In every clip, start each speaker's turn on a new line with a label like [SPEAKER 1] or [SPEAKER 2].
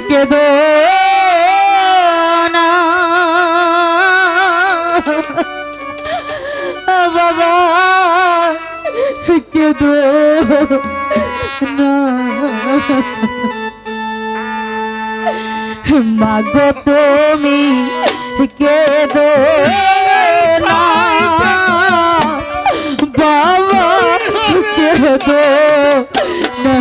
[SPEAKER 1] কেদো না। বাবা কেদো না। মাগো তুমি কেদো না। বাবা কেদো না।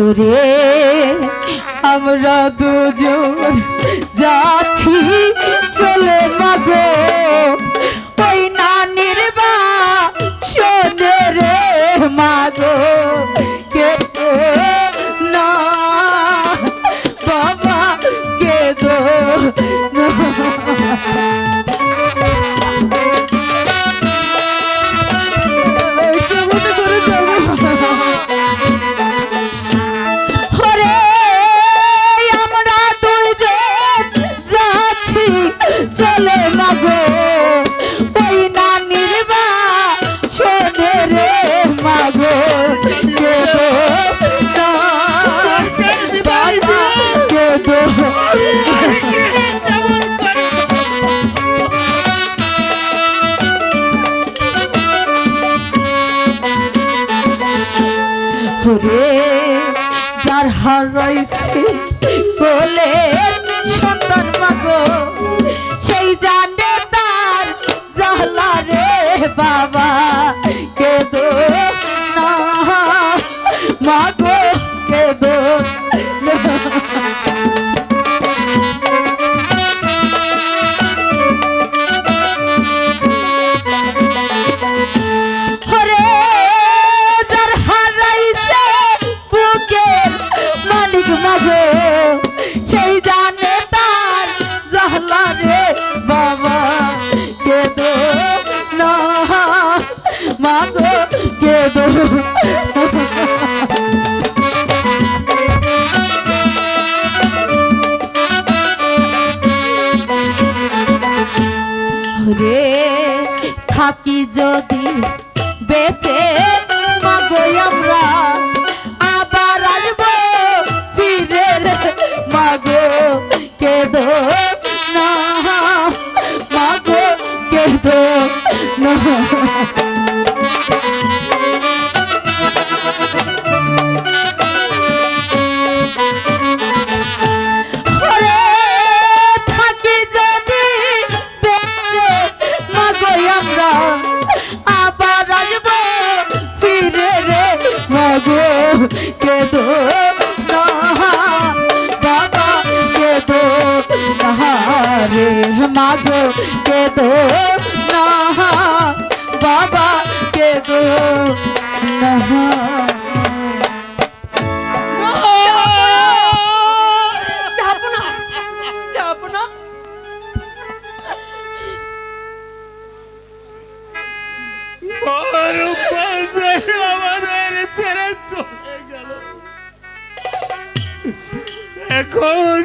[SPEAKER 1] ওরে আমরা দুজন যাচ্ছি চলে ওরে যার হার রয়েছে বলে সন্তান মাগো, সেই জানে তার জহলা রে বাবা কে দো না। মাগো মাগো সেই জানে তার জাহলা রে বাবা কে দো না। মাগো কে দো রে থাকি যদি বেঁচে মাগো আমরা মাগো কেদো না বাবা কেদো না রে মাগো কেদো না বাবা কেদো না যাব না যাব
[SPEAKER 2] এখন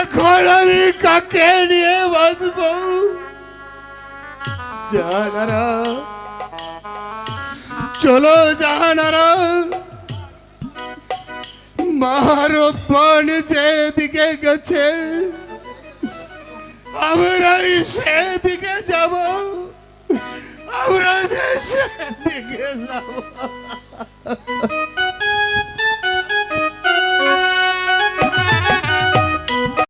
[SPEAKER 2] এখন আমি কাকে নিয়ে বাঁচবো? জানারা, চলো জানারা। মার পান যেদিকে গেছে আমরা সেদিকে যাব। আমরা সেদিকে যাব।